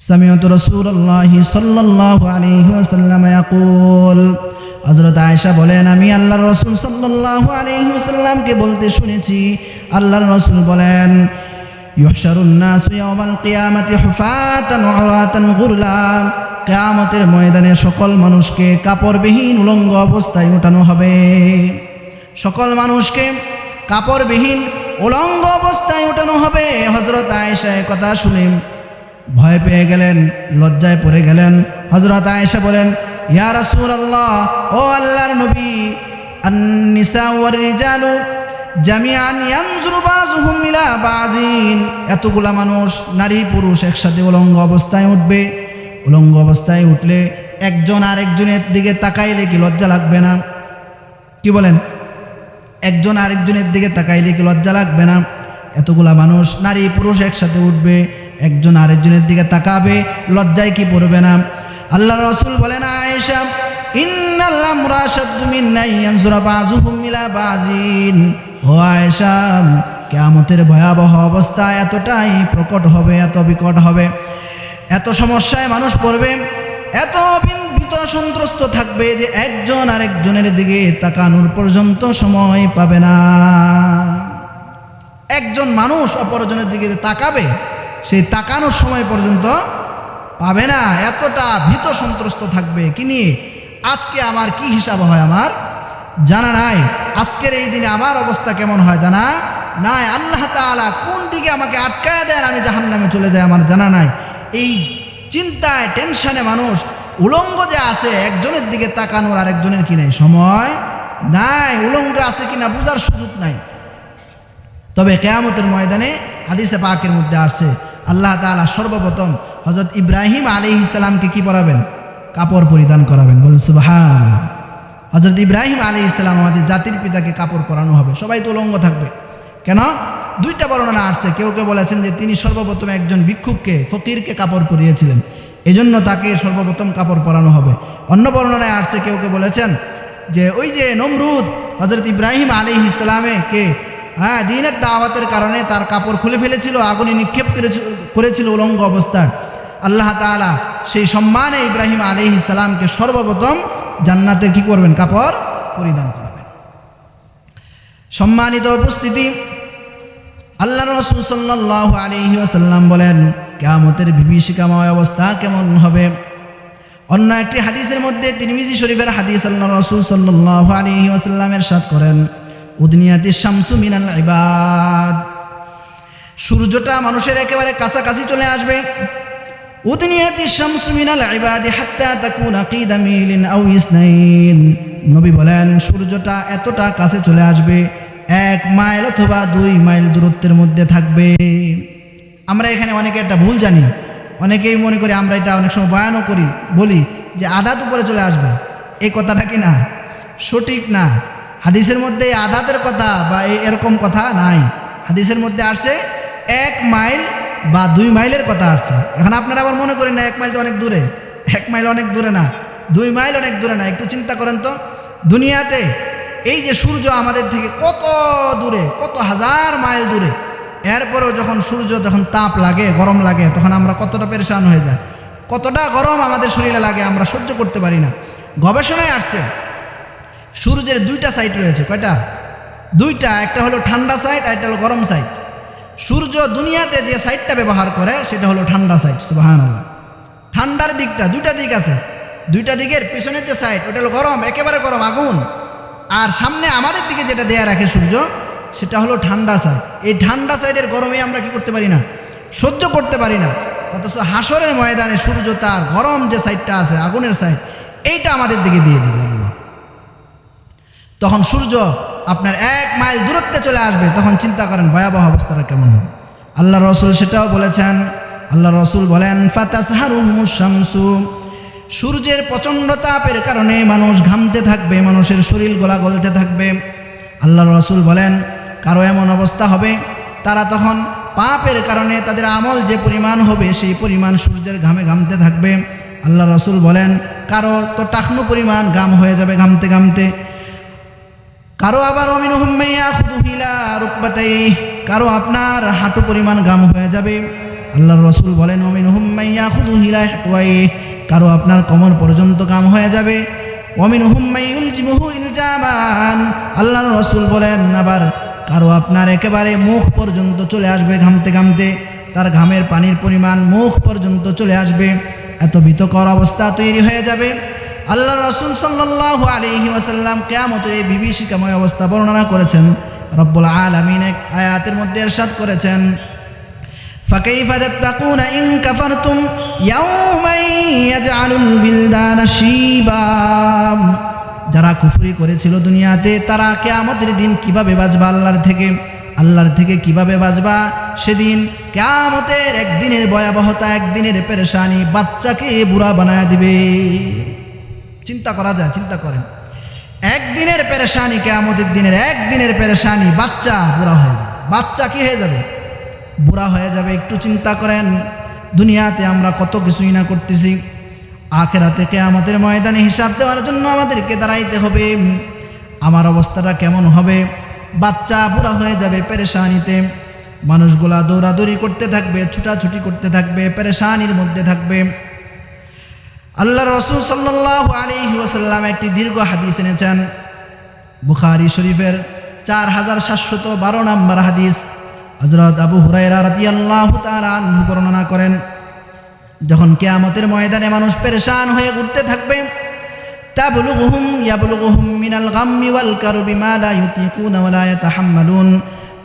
سمعت رسول الله صلى الله عليه وسلم يقول হজরত আয়েশা বলেন আমি আল্লাহর রসুল সাল্লাল্লাহু আলাইহি ওয়াসাল্লামকে বলতে শুনেছি আল্লাহর রসুল বলেন ইহশারুন নাসু ইয়াওমাল কিয়ামাতি হুফাতান উরাতান গুরলা কিয়ামতের ময়দানে সকল মানুষকে কাপড়বিহীন উলঙ্গ অবস্থায় উঠানো হবে সকল মানুষকে কাপড়বিহীন উলঙ্গ অবস্থায় উঠানো হবে হজরত আয়েশা এ কথা শুনে ভয় পেয়ে গেলেন, লজ্জায় পড়ে গেলেন। হজরত আয়েশা বলেন, ইয়া রাসূলুল্লাহ, ও আল্লাহর নবী রিজালু জামিআন ইয়ানজুরু বাযুহুম ইলা বাযিন। এতগুলা মানুষ, নারী, পুরুষ একসাথে উলঙ্গ অবস্থায় উঠবে। উলঙ্গ অবস্থায় উঠলে একজন আরেকজনের দিকে তাকাইলে কি লজ্জা লাগবে না? কি বলেন? একজন আরেকজনের দিকে তাকাইলে কি লজ্জা লাগবে না? এতগুলা মানুষ, নারী, পুরুষ একসাথে উঠবে। একজন আরেকজনের দিকে তাকাবে, লজ্জায় কি পড়বে না? আল্লাহ রসুল ইলা বাযিন। ও আয়েশা, কিয়ামতের ভয়াবহ অবস্থা এতটাই প্রকট হবে, এত বিকট হবে, এত সমস্যায় মানুষ পড়বে, এত বিন- ভীত সন্ত্রস্ত থাকবে যে একজন আরেকজনের দিকে তাকানোর পর্যন্ত সময় পাবে না। একজন মানুষ অপরজনের দিকে তাকাবে সেই তাকানোর সময় পর্যন্ত পাবে না। এতটা ভীত সন্ত্রস্ত থাকবে কি নিয়ে? আজকে আমার কি হিসাব হয় আমার? জানা নাই। আজকের এই দিনে আমার অবস্থা কেমন হয় জানা নাই? আল্লাহ তাআলা কোন দিকে আমাকে আটকায় দেন আমি জাহান্নামে চলে যাই আমার জানা নাই। এই চিন্তায়, টেনশনে মানুষ উলঙ্গ যে আছে, একজনের দিকে তাকানোর আরেকজনের কি নাই? সময় নাই। উলঙ্গ আছে কিনা বোঝার সুযোগ নাই। তবে কেয়ামতের ময়দানে হাদিসে পাকের মধ্যে আসছে আল্লাহ তাআলা সর্বপ্রথম হজরত ইব্রাহিম আলী ইসলামকে কি পরাবেন? কাপড় পরিধান করাবেন। বলুন সুবাহান হজরত ইব্রাহিম আলী ইসলাম আমাদের জাতির পিতাকে কাপড় পরানো হবে। সবাই তো উলঙ্গ থাকবে। কেন? দুইটা বর্ণনা আসছে। কেউ কেউ বলেছেন যে তিনি সর্বপ্রথম একজন ভিক্ষুককে, ফকিরকে কাপড় পরিয়েছিলেন। এজন্য তাকে সর্বপ্রথম কাপড় পরানো হবে। অন্য বর্ণনায় আসছে, কেউ কেউ বলেছেন যে ওই যে নমরুদ হজরত ইব্রাহিম আলী ইসলামে কে হ্যাঁ দিনের দাওয়াতের কারণে তার কাপড় খুলে ফেলেছিল, আগুনে নিক্ষেপ করেছিল উলঙ্গ অবস্থায়। আল্লাহ তাআলা সেই সম্মানে ইব্রাহিম আলী ইসলামকে সর্বপ্রথম জান্নাতে কি করবেন? কাপড় পরিধান করাবেন। সম্মানিত উপস্থিতি, আল্লাহ রসুল সাল্লাহ আলহি আসাল্লাম বলেন, কেয়ামতের বিভীষিকাময় অবস্থা কেমন হবে? অন্য একটি হাদিসের মধ্যে তিরমিজি শরীফের হাদিস আল্লাহ রসুল সাল্লাহ আলহি আসাল্লামের সাথ করেন উদনিয়াতি শামসু মিনাল ইবাদ। সূর্যটা মানুষের একেবারে কাছাকাছি চলে আসবে। উদনিয়াতি শামসু মিনাল ইবাদি হাত্তা তাকুনা কিদা মিলিন আও ইসনাইন। নবী বলেন, সূর্যটা এতটা কাছে চলে আসবে, এক মাইল অথবা দুই মাইল দূরত্বের মধ্যে থাকবে। আমরা এখানে অনেকে একটা ভুল জানি, অনেকেই মনে করি আমরা এটা অনেক সময় বয়ানও করি, বলি যে আধাত উপরে চলে আসবে। এই কথাটা কি না? সঠিক না। হাদিসের মধ্যে আদাতের কথা বা এরকম কথা নাই। হাদিসের মধ্যে আসছে, এক মাইল বা দুই মাইলের কথা আসছে। এখন আপনারা আবার মনে করেন না, এক মাইল তো অনেক দূরে। এক মাইল অনেক দূরে না। দুই মাইল অনেক দূরে না, একটু চিন্তা করেন তো। দুনিয়াতে এই যে সূর্য আমাদের থেকে কত দূরে, কত হাজার মাইল দূরে। এরপরেও যখন সূর্য যখন তাপ লাগে, গরম লাগে, তখন আমরা কতটা পেরেশান হয়ে যায় কতটা গরম আমাদের শরীরে লাগে আমরা সহ্য করতে পারি না। গবেষণায় আসছে সূর্যের দুইটা সাইড রয়েছে, কয়টা? দুইটা, একটা হলো ঠান্ডা সাইড আর একটা হলো গরম সাইড সূর্য দুনিয়াতে যে সাইডটা ব্যবহার করে, সেটা হলো ঠান্ডা সাইড সুবাহান আল্লাহ ঠান্ডার দিকটা দুইটা দিক আছে। দুইটা দিকের পিছনের যে সাইড ওটা হলো গরম, একেবারে গরম, আগুন। আর সামনে আমাদের দিকে যেটা দেয়া রাখে সূর্য, সেটা হলো ঠান্ডা সাইড এই ঠান্ডা সাইডের গরমে আমরা কি করতে পারি না? সহ্য করতে পারি না। অথচ হাসরের ময়দানে সূর্য তার গরম যে সাইডটা আছে, আগুনের সাইড এইটা আমাদের দিকে দিয়ে দিবে। তখন সূর্য আপনার এক মাইল দূরত্বে চলে আসবে, তখন চিন্তা করেন ভয়াবহ অবস্থাটা কেমন হবে। আল্লাহ রসুল সেটাও বলেছেন আল্লাহ রসুল বলেন ফাতাসহারুমুশামসু সূর্যের প্রচণ্ড তাপের কারণে মানুষ ঘামতে থাকবে, মানুষের শরীর গলা গলতে থাকবে। আল্লাহ রসুল বলেন, কারও এমন অবস্থা হবে, তারা তখন পাপের কারণে তাদের আমল যে পরিমাণ হবে, সেই পরিমাণ সূর্যের ঘামে ঘামতে থাকবে। আল্লাহ রসুল বলেন, কারও তো টাকনু পরিমাণ ঘাম হয়ে যাবে ঘামতে ঘামতে। কারও আবার অমিন হুম্মাইয়া খুদুহিলা রুকবাতাই কারও আপনার হাঁটু পরিমাণ গাম হয়ে যাবে। আল্লাহর রসুল বলেন অমিন হুম্মাইয়া খুদু হিলা হেটুয়াই কারও আপনার কমর পর্যন্ত কাম হয়ে যাবে। অমিন হুম্মাইউল জিমুহু ইলজামান আল্লাহর রসুল বলেন, আবার কারও আপনার একেবারে মুখ পর্যন্ত চলে আসবে ঘামতে ঘামতে, তার ঘামের পানির পরিমাণ মুখ পর্যন্ত চলে আসবে। এত ভীতকর অবস্থা তৈরি হয়ে যাবে। আল্লাহ রসুল সাল্লাহ আলহি ওয়াসাল্লাম কেয়ামতের এই বিভীষিকাময় অবস্থা বর্ণনা করেছেন রব্বুল আলমিন এক আয়াতের মধ্যে এরশাদ করেছেন فكيف تتقون إن كفرتم يوما يجعل البلدان شيبا যারা কুফরি করেছিল দুনিয়াতে তারা কেয়ামতের দিন কিভাবে বাঁচবা আল্লাহর থেকে আল্লাহর থেকে কিভাবে বাঁচবা সেদিন কেয়ামতের একদিনের ভয়াবহতা একদিনের পেরেশানি বাচ্চাকে বুড়া বানায় দিবে চিন্তা করা যায়, চিন্তা করেন। একদিনের পেরেশানি, কেয়ামতের দিনের একদিনের পেরেশানি, বাচ্চা বুড়া হয়ে যাবে। বাচ্চা কি হয়ে যাবে? বুড়া হয়ে যাবে, একটু চিন্তা করেন। দুনিয়াতে আমরা কত কিছুই না করতেছি। আখেরাতে কেয়ামতের ময়দানে হিসাব দেওয়ার জন্য আমাদেরকে দাঁড়াইতে হবে। আমার অবস্থাটা কেমন হবে? বাচ্চা বুড়া হয়ে যাবে পেরেশানিতে। মানুষগুলা দৌড়াদৌড়ি করতে থাকবে, ছুটাছুটি করতে থাকবে, পেরেশানির মধ্যে থাকবে। আল্লাহ রসুল সাল্লাহ আলী ওসাল্লাম একটি দীর্ঘ হাদিস এনেছেন। বুখারি শরীফের চার হাজার সাতশত বারো নম্বর হাদিস। হজরত আবু হুরাইরা রাতি আল্লাহ আনহু বর্ণনা করেন, যখন কেয়ামতের ময়দানে মানুষ পেরেশান হয়ে ঘুরতে থাকবে, তাবলুগুহুম ইয়াবলুগুহুম মিনাল গাম্মি ওয়াল কারবি মা লা ইউতিকুনা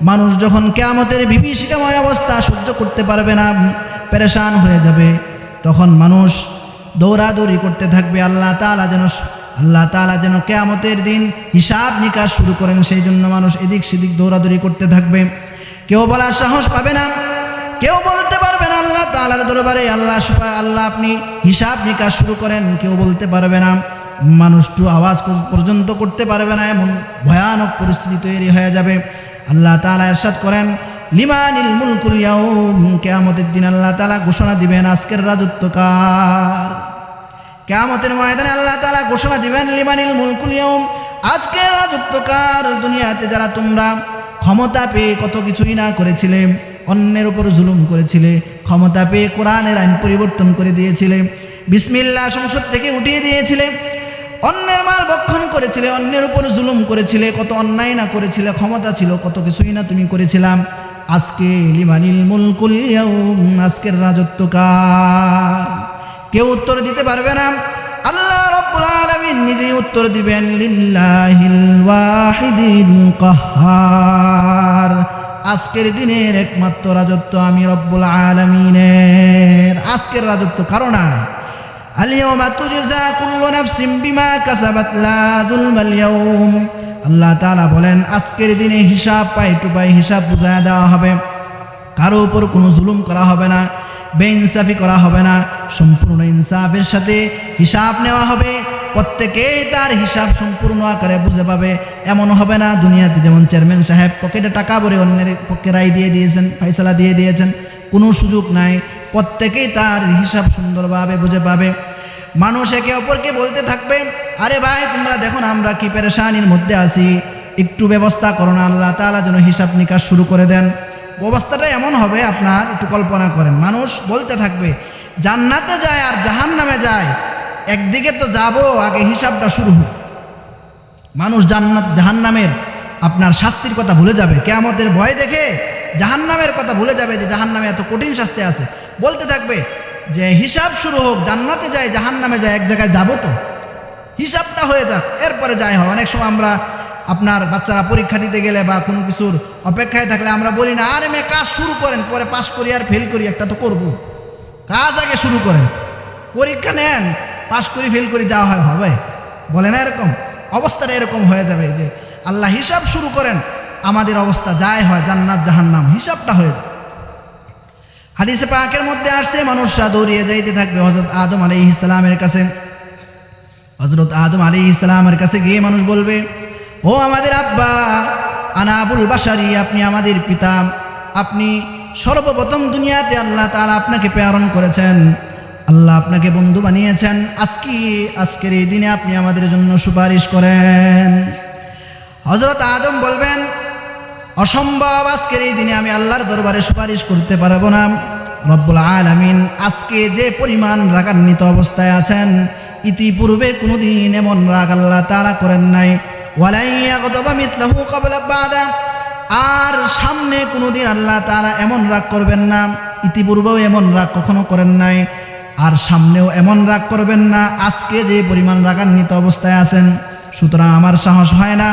মানুষ যখন কেয়ামতের বিভীষিকাময় অবস্থা সহ্য করতে পারবে না, পেরেশান হয়ে যাবে, তখন মানুষ দৌড়াদৌড়ি করতে থাকবে, আল্লাহ তাআলা যেন আল্লাহ তাআলা যেন কেয়ামতের দিন হিসাব নিকাশ শুরু করেন, সেই জন্য মানুষ এদিক সেদিক দৌড়াদৌড়ি করতে থাকবে। কেউ বলার সাহস পাবে না, কেউ বলতে পারবে না, আল্লাহ তালার দরবারে, আল্লাহ আল্লাহ আপনি হিসাব নিকাশ শুরু করেন, কেউ বলতে পারবে না। মানুষটু আওয়াজ পর্যন্ত করতে পারবে না, এমন ভয়ানক পরিস্থিতি তৈরি হয়ে যাবে। আল্লাহ তালা এরশাদ করেন লিমানিল মুলকুল কেয়ামতের দিন আল্লাহ তালা ঘোষণা দিবেন আজকের রাজত্ব কার? কেয়ামতের ময়দানে আল্লাহ তালা ঘোষণা দিবেন লিমানিল মুলকুল আজকের রাজত্বকার দুনিয়াতে যারা তোমরা ক্ষমতা পেয়ে কত কিছুই না করেছিলে, অন্যের উপর জুলুম করেছিলে, ক্ষমতা পেয়ে কোরআনের আইন পরিবর্তন করে দিয়েছিলে বিসমিল্লা সংসদ থেকে উঠিয়ে দিয়েছিলে, অন্যের মাল বক্ষণ করেছিলে, অন্যের উপর জুলুম করেছিলে, কত অন্যায় না করেছিলে, ক্ষমতা ছিল, কত কিছুই না তুমি করেছিলাম আজকে লিমানিল মুলকুল আজকের রাজত্বকার কেউ উত্তর দিতে পারবে না। আল্লাহ রব্বুল আলামিন নিজেই উত্তর দিবেন, লিল্লাহিল ওয়াহিদিল কাহ্হার আজকের দিনের একমাত্র রাজত্ব আমি রব্বুল আলামিনের। আজকের রাজত্ব কারণ আলিয়াউমা তুজজা কুল্লু নাফসিন বিমা কাসাবাত লা যুলমাল ইয়াউম। আল্লাহ তাআলা বলেন, আজকের দিনে হিসাব পাই টু পাই হিসাব বুঝায় দেওয়া হবে। কারও উপর কোনো জুলুম করা হবে না, বেইনসাফি করা হবে না, সম্পূর্ণ ইনসাফের সাথে হিসাব নেওয়া হবে। প্রত্যেকেই তার হিসাব সম্পূর্ণ আকারে বুঝে পাবে। এমন হবে না, দুনিয়াতে যেমন চেয়ারম্যান সাহেব পকেটে টাকা ভরে অন্যের পক্ষে রায় দিয়ে দিয়েছেন, ফয়সালা দিয়ে দিয়েছেন। কোনো সুযোগ নাই। প্রত্যেকেই তার হিসাব সুন্দরভাবে বুঝে পাবে। মানুষ একে অপরকে বলতে থাকবে, আরে ভাই, তোমরা দেখো না, আমরা কি পেরেশানির মধ্যে আছি। একটু ব্যবস্থা করো না, আল্লাহ তালা যেন হিসাব নিকাশ শুরু করে দেন। অবস্থাটা এমন হবে, আপনার একটু কল্পনা করেন। মানুষ বলতে থাকবে, জান্নাতে যায় আর জাহান নামে যায়। একদিকে তো যাব, আগে হিসাবটা শুরু হোক। মানুষ জান্নাত জাহান্নামের আপনার শাস্তির কথা ভুলে যাবে। কেয়ামতের ভয় দেখে জাহান্নামের কথা ভুলে যাবে যে জাহান্নামে এত কঠিন শাস্তি আছে। বলতে থাকবে যে হিসাব শুরু হোক, জান্নাতে যায়, জাহান্নামে যায়, এক জায়গায় যাব তো। হিসাবটা হয়ে যাক, এরপরে যাই হয়। অনেক সময় আমরা আপনার বাচ্চারা পরীক্ষা দিতে গেলে বা কোনো কিছুর অপেক্ষায় থাকলে আমরা বলি না, আরে মেয়ে, কাজ শুরু করেন, পরে পাশ করি আর ফেল করি, একটা তো করব। কাজ আগে শুরু করেন। পরীক্ষা নেন, পাশ করি ফেল করি যাওয়া হয় হবে। বলে না এরকম? অবস্থাটা এরকম হয়ে যাবে যে আল্লাহ হিসাব শুরু করেন আমাদের অবস্থা যায় হয় জান্নাত, জাহান্নাম, হিসাবটা হয়ে যায়। হাদিসে পাকের মধ্যে আসছে, মানুষরা দৌড়িয়ে যাইতে থাকবে হজরত আদম আলী ইসলামের কাছে। হজরত আদম আলী ইসলামের কাছে গিয়ে মানুষ বলবে, ও আমাদের আব্বা আনা আবুল বাসারি আপনি আমাদের পিতা, আপনি সর্বপ্রথম দুনিয়াতে আল্লাহ তাআলা আপনাকে প্রেরণ করেছেন, আল্লাহ আপনাকে বন্ধু বানিয়েছেন, আজকে, আজকের এই দিনে আপনি আমাদের জন্য সুপারিশ করেন। হজরত আদম বলবেন অসম্ভব আজকের এই দিনে আমি আল্লাহর দরবারে সুপারিশ করতে পারব না। রব্বুল আলামিন আজকে যে পরিমাণ রাগান্বিত অবস্থায় আছেন, ইতিপূর্বে কোনোদিন এমন রাগ আল্লাহ তারা করেন নাই। আর সামনে কোনোদিন আল্লাহ তারা এমন রাগ করবেন না, ইতিপূর্বেও এমন রাগ কখনো করেন নাই। আর সামনেও এমন রাগ করবেন না, আজকে যে পরিমাণ রাগান্বিত অবস্থায় আছেন, সুতরাং আমার সাহস হয় না।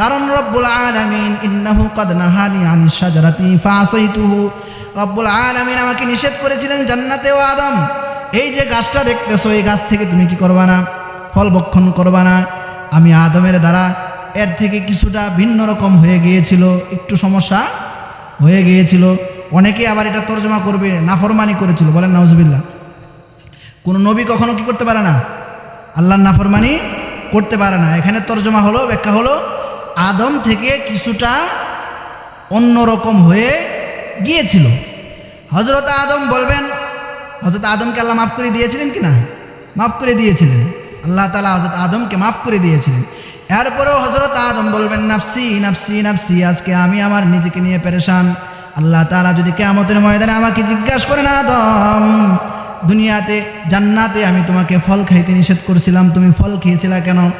কারণ রব্বুল আলামিন ইন্নাহু কদ নাহানি আনিস শাজারাতি ফাসাইতুহু রব্বুল আলামিন আমাকে নিষেধ করেছিলেন জান্নাতে ও আদম। এই যে গাছটা দেখতেছো, এই গাছ থেকে তুমি কি করবা না? ফল বক্ষণ করবা না? আমি আদমের দ্বারা এর থেকে কিছুটা ভিন্ন রকম হয়ে গিয়েছিল, একটু সমস্যা হয়ে গিয়েছিল। অনেকে আবার এটা তর্জমা করবে, নাফরমানি করেছিল। বলেন নাউজবিল্লা কোন নবী কখনো কি করতে পারে না? আল্লাহর নাফরমানি করতে পারে না। এখানে তর্জমা হলো, ব্যাখ্যা হলো আদম থেকে কিছুটা অন্যরকম হয়ে গিয়েছিল। হজরত আদম বলবেন হজরত আদমকে আল্লাহ মাফ করে দিয়েছিলেন কি না? মাফ করে দিয়েছিলেন। আল্লাহ তালা হজরত আদমকে মাফ করে দিয়েছিলেন। এরপরেও হজরত আদম বলবেন, নাফসি নাফসি নাফসি, আজকে আমি আমার নিজেকে নিয়ে পেরেশান। আল্লাহ তালা যদি কেমতের ময়দানে আমাকে জিজ্ঞাসা করেন, আদম, দুনিয়াতে, জান্নাতে আমি তোমাকে ফল খাইতে নিষেধ করছিলাম, তুমি ফল খেয়েছিলা কেন?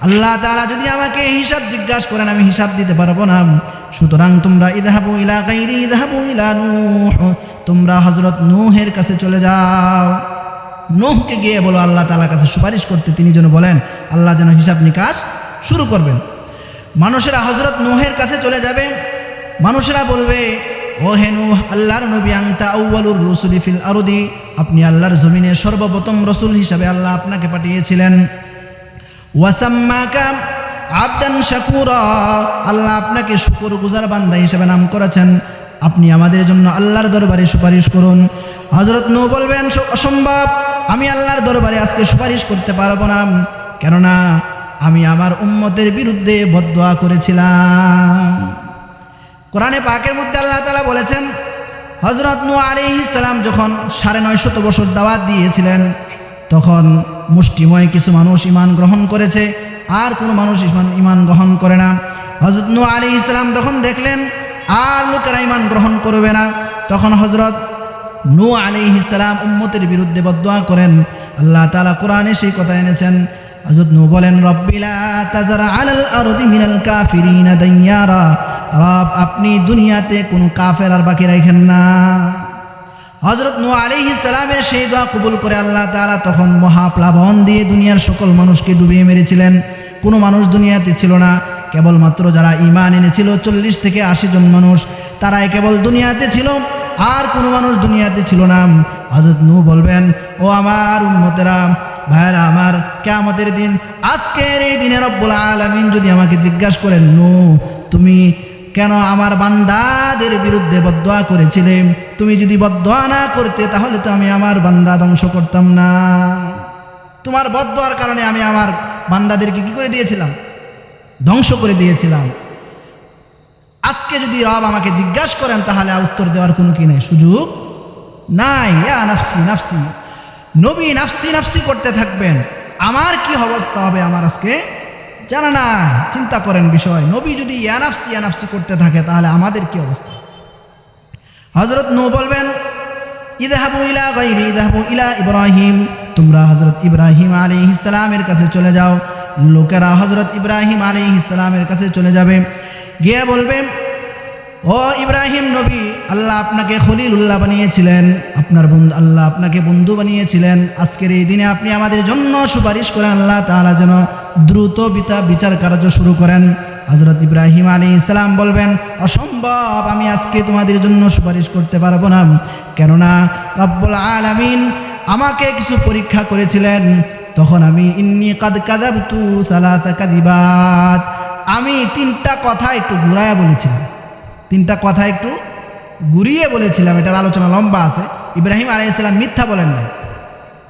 আল্লাহ তাআলা যদি আমাকে হিসাব জিজ্ঞাসা করেন, আমি হিসাব দিতে পারব না। সুতরাং তোমরা ইদাহাবু ইলা গাইরি ইদাহাবু ইলা নূহ। তোমরা হযরত নূহের কাছে চলে যাও। নূহকে গিয়ে বলো, আল্লাহ তাআলার কাছে সুপারিশ করতে তিনি যেন বলেন, আল্লাহ যেন হিসাব নিকাশ শুরু করবেন। মানুষেরা হযরত নূহের কাছে চলে যাবে। মানুষেরা বলবে, ও হে নূহ, আল্লাহর নবী আংতা আউয়ালুর রসুলি ফিল আরদি। আপনি আল্লাহর জমিনে সর্বপ্রথম রসুল হিসাবে আল্লাহ আপনাকে পাঠিয়েছিলেন। ওয়াসাম্মাকা আবদান শাকুরা। আল্লাহ আপনাকে শুকর গুজার বান্দা হিসেবে নাম করেছেন। আপনি আমাদের জন্য আল্লাহর দরবারে সুপারিশ করুন। হজরত নৌ বলবেন অসম্ভব, আমি আল্লাহর দরবারে আজকে সুপারিশ করতে পারব না। কেননা, আমি আমার উম্মতের বিরুদ্ধে বদোয়া করেছিলাম। কোরআনে পাকের মধ্যে আল্লাহ তালা বলেছেন হজরত নু আলী ইসলাম যখন সাড়ে নয় শত বছর দাওয়াত দিয়েছিলেন তখন মুষ্টিময় কিছু মানুষ ইমান গ্রহণ করেছে, আর কোনো মানুষ ইমান ইমান গ্রহণ করে না। হজরত নু আলী ইসলাম তখন দেখলেন, আর লোকেরা ইমান গ্রহণ করবে না, তখন হজরত নু আলী ইসলাম উম্মতের বিরুদ্ধে বদোয়া করেন। আল্লাহ তালা কোরআনে সেই কথা এনেছেন। হজরত নু বলেন রব্বিলা তাজারা আলাল আরদি মিনাল কাফিরিনা দাইয়ারা রব, আপনি দুনিয়াতে কোনো কাফের আর বাকি রাখেন না। হজরত নু আলিহি সালামের সেই দোয়া কবুল করে আল্লাহ তাআলা তখন মহাপ্লাবন দিয়ে দুনিয়ার সকল মানুষকে ডুবিয়ে মেরেছিলেন। কোনো মানুষ দুনিয়াতে ছিল না। কেবলমাত্র যারা ইমান এনেছিল, চল্লিশ থেকে আশি জন মানুষ, তারাই কেবল দুনিয়াতে ছিল। আর কোনো মানুষ দুনিয়াতে ছিল না। হজরত নু বলবেন, ও আমার উন্মতেরা ভাইরা আমার কেমতের দিন, আজকের এই দিনে রব্বুল আলামিন যদি আমাকে জিজ্ঞাসা করেন নু তুমি কেন আমার বান্দাদের বিরুদ্ধে বদোয়া করেছিলে? তুমি যদি বদোয়া না করতে, তাহলে তো আমি আমার বান্দা ধ্বংস করতাম না। তোমার বদোয়ার কারণে আমি আমার বান্দাদেরকে কি করে দিয়েছিলাম? ধ্বংস করে দিয়েছিলাম। আজকে যদি রব আমাকে জিজ্ঞাসা করেন, তাহলে উত্তর দেওয়ার কোনো কি নেই? সুযোগ নাই। ইয়া নাফসি নাফসি। নবী নাফসি নাফসি করতে থাকবেন। আমার কি অবস্থা হবে? আমার আজকে জানা না, চিন্তা করেন বিষয়। নবী যদি ইয়ানাফসি ইয়ানাফসি করতে থাকে, তাহলে আমাদের কি অবস্থা? হজরত নৌ বলবেন ইদাহাবু ইলা গাইরি ইদাহাবু ইলা ইব্রাহিম। তোমরা হজরত ইব্রাহিম আলী ইসলামের কাছে চলে যাও। লোকেরা হজরত ইব্রাহিম আলী ইসলামের কাছে চলে যাবে। গিয়ে বলবে ও ইব্রাহিম নবী, আল্লাহ আপনাকে খলিলুল্লাহ বানিয়েছিলেন। আপনার বন্ধু, আল্লাহ আপনাকে বন্ধু বানিয়েছিলেন। আজকের এই দিনে আপনি আমাদের জন্য সুপারিশ করেন, আল্লাহ তাআলা যেন দ্রুত বিতা বিচার কার্য শুরু করেন। হজরত ইব্রাহিম আলী ইসলাম বলবেন, অসম্ভব, আমি আজকে তোমাদের জন্য সুপারিশ করতে পারব না। কেননা রব্বুল আলামিন আমাকে কিছু পরীক্ষা করেছিলেন। তখন আমি, ইন্নি কাদ কাদাবতু সালাতা কাদিবাত। আমি তিনটা কথা একটু ঘুরায়া বলেছিলাম। তিনটা কথা একটু ঘুরিয়ে বলেছিলাম, এটার আলোচনা লম্বা আছে। ইব্রাহিম আলাইসালাম মিথ্যা বলেন না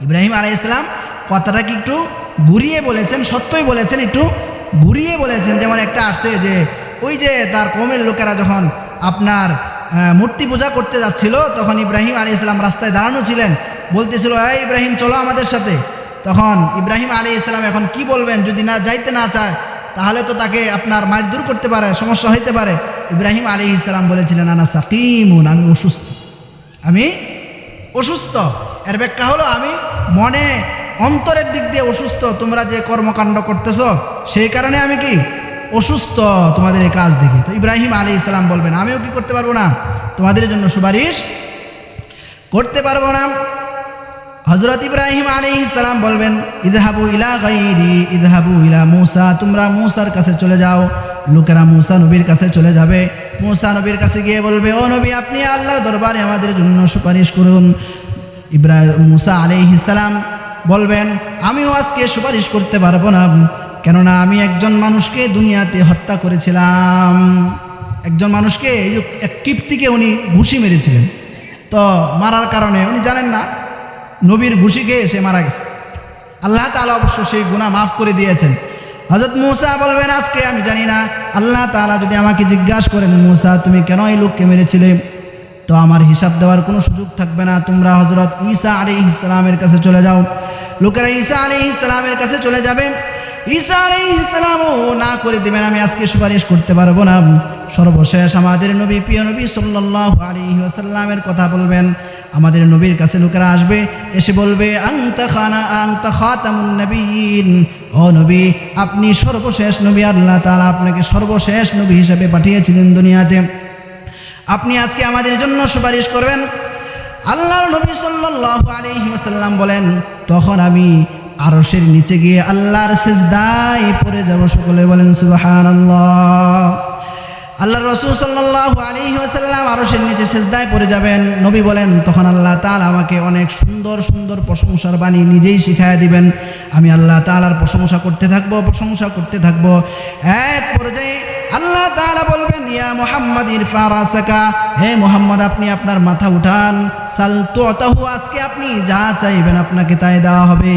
ইব্রাহিম আলাইসালাম কথাটা কি একটু ঘুরিয়ে বলেছেন, সত্যই বলেছেন, একটু ঘুরিয়ে বলেছেন, যেমন একটা আসছে যে, ওই যে তার কমের লোকেরা যখন আপনার মূর্তি পূজা করতে যাচ্ছিল, তখন ইব্রাহিম আলী ইসলাম রাস্তায় দাঁড়ানো ছিলেন। বলতেছিল, এই ইব্রাহিম, চলো আমাদের সাথে। তখন ইব্রাহিম আলী ইসলাম এখন কি বলবেন, যদি না, যাইতে না চায় তাহলে তো তাকে আপনার মায়ের দূর করতে পারে, সমস্যা হইতে পারে। ইব্রাহিম আলী ইসলাম বলেছিলেন, আনা সাকিমুন, আমি অসুস্থ। আমি অসুস্থ। এর ব্যাখ্যা হলো, আমি মনে অন্তরের দিক দিয়ে অসুস্থ, তোমরা যে কর্মকাণ্ড করতেছো, সেই কারণে আমি কি অসুস্থ তোমাদের এই কাজ দেখি। তো ইব্রাহিম আলী ইসলাম বলবেন, আমিও কি করতে পারব না? তোমাদের জন্য সুপারিশ করতে পারব না। হজরত ইব্রাহিম আলী ইসলাম বলবেন ইদহাবু ইলা গাইরি ইদহাবু ইলা মুসা, তোমরা মুসার কাছে চলে যাও। লোকেরা মুসা নবীর কাছে চলে যাবে। মুসা নবীর কাছে গিয়ে বলবে, ও নবী, আপনি আল্লাহর দরবারে আমাদের জন্য সুপারিশ করুন। ইব্রাহিম মুসা আলী ইসলাম বলবেন, আমিও আজকে সুপারিশ করতে পারব না, কেননা আমি একজন মানুষকে দুনিয়াতে হত্যা করেছিলাম। একজন মানুষকে এই এক কিপ্তিকে উনি ঘুষি মেরেছিলেন। তো মারার কারণে, উনি জানেন না নবীর ঘুষি খেয়ে সে মারা গেছে। আল্লাহ তালা অবশ্য সেই গুণা মাফ করে দিয়েছেন। হজরত মূসা বলবেন, আজকে আমি জানি না। আল্লাহ তালা যদি আমাকে জিজ্ঞাসা করেন, মূসা, তুমি কেন এই লোককে মেরেছিলে? তো আমার হিসাব দেওয়ার কোনো সুযোগ থাকবে না। তোমরা হজরত ঈসা আলী ইসলামের কাছে চলে যাও। লোকেরা ঈসা আলী ইসলামের কাছে চলে যাবে। ঈসা আলী ইসলামও না করে দেবেন, আমি আজকে সুপারিশ করতে পারব না। সর্বশেষ আমাদের নবী, প্রিয় নবী সাল্লাহ আলী ওয়াসাল্লামের কথা বলবেন। আমাদের নবীর কাছে লোকেরা আসবে, এসে বলবে আংতা খানা নবীন। ও নবী, আপনি সর্বশেষ নবী, আল্লাহ তাআলা আপনাকে সর্বশেষ নবী হিসেবে পাঠিয়েছিলেন দুনিয়াতে। আপনি আজকে আমাদের জন্য সুপারিশ করবেন। আল্লাহর নবী সাল্লাল্লাহু আলাইহি বলেন, তখন আমি আরশের নিচে গিয়ে আল্লাহর সেজদায় পড়ে যাব। সকলে বলেন সুবহানাল্লাহ। আল্লাহ রসুল সাল্লাহ আলী ওসাল্লাম আরশের নিচে সেজদায় পড়ে যাবেন। নবী বলেন, তখন আল্লাহ তাল আমাকে অনেক সুন্দর সুন্দর প্রশংসার বাণী নিজেই শিখায় দিবেন। আমি আল্লাহ তালার প্রশংসা করতে থাকব, প্রশংসা করতে থাকব। এক পর্যায়ে আল্লাহ তাআলা বলবেন, ইয়া মোহাম্মদ ইরফা রাসাকা, হে মোহাম্মদ, আপনি আপনার মাথা উঠান। সাল তো আজকে আপনি যা চাইবেন আপনাকে তাই দেওয়া হবে।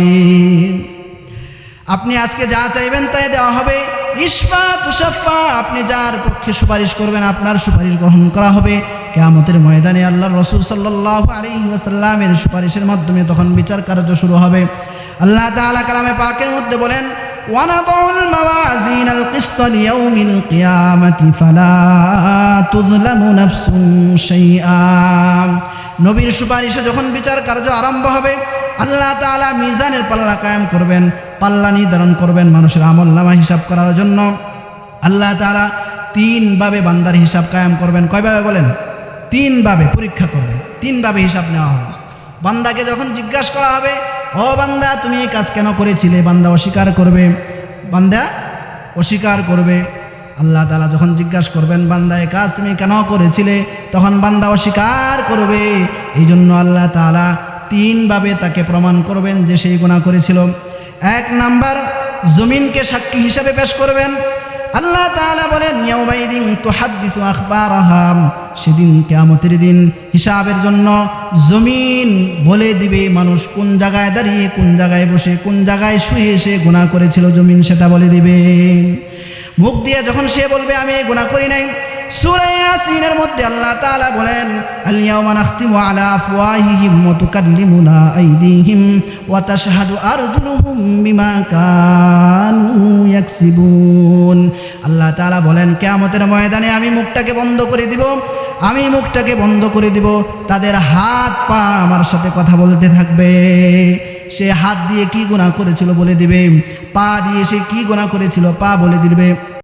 আপনি আজকে যা চাইবেন তাই দেওয়া হবে ইসফা তুষাফা আপনি যার পক্ষে সুপারিশ করবেন আপনার সুপারিশ গ্রহণ করা হবে কেয়ামতের ময়দানে আল্লাহ রসুল সাল্লাহ আলী ওয়াসাল্লামের সুপারিশের মাধ্যমে তখন বিচার কার্য শুরু হবে আল্লাহ তাআলা কালামে পাকের মধ্যে বলেন ونضع الموازين القسط ليوم القيامة فلا تظلم نفس شيئا নবীর সুপারিশে যখন বিচার কার্য আরম্ভ হবে আল্লাহ তাআলা মিজানের পাল্লা কায়েম করবেন, পাল্লা নির্ধারণ করবেন মানুষের আমল নামা হিসাব করার জন্য। আল্লাহ তাআলা তিনভাবে বান্দার হিসাব কায়েম করবেন। কয়ভাবে বলেন? তিনভাবে পরীক্ষা করবেন। তিনভাবে হিসাব নেওয়া হবে। বান্দাকে যখন জিজ্ঞাসা করা হবে, ও বান্দা, তুমি এই কাজ কেন করেছিলে? বান্দা অস্বীকার করবে। বান্দা অস্বীকার করবে। আল্লাহ তালা যখন জিজ্ঞাসা করবেন, বান্দা, এই কাজ তুমি কেন করেছিলে? তখন বান্দা অস্বীকার করবে। এই জন্য আল্লাহ তালা তিনভাবে তাকে প্রমাণ করবেন যে সেই গুণা করেছিল। এক নাম্বার, জমিনকে সাক্ষী হিসাবে পেশ করবেন। আল্লাহ তাআলা বলেন, ইয়াউমাইদিন তুহাদ্দিসু আখবারাহাম সেদিন কিয়ামতের দিন হিসাবের জন্য জমিন বলে দিবে মানুষ কোন জায়গায় দাঁড়িয়ে, কোন জায়গায় বসে, কোন জায়গায় শুয়ে সে গুনাহ করেছিল, জমিন সেটা বলে দিবে। মুখ দিয়ে যখন সে বলবে, আমি গুনাহ করি নাই সূরা মধ্যে আল্লাহ তাআলা বলেন আল কানু আল্লাহ তাআলা বলেন, কিয়ামতের ময়দানে আমি মুখটাকে বন্ধ করে দিব, আমি মুখটাকে বন্ধ করে দিব, তাদের হাত পা আমার সাথে কথা বলতে থাকবে। সে হাত দিয়ে কি গুনাহ করেছিল বলে দিবে, পা দিয়ে সে কি গুনাহ করেছিল পা বলে দিবে।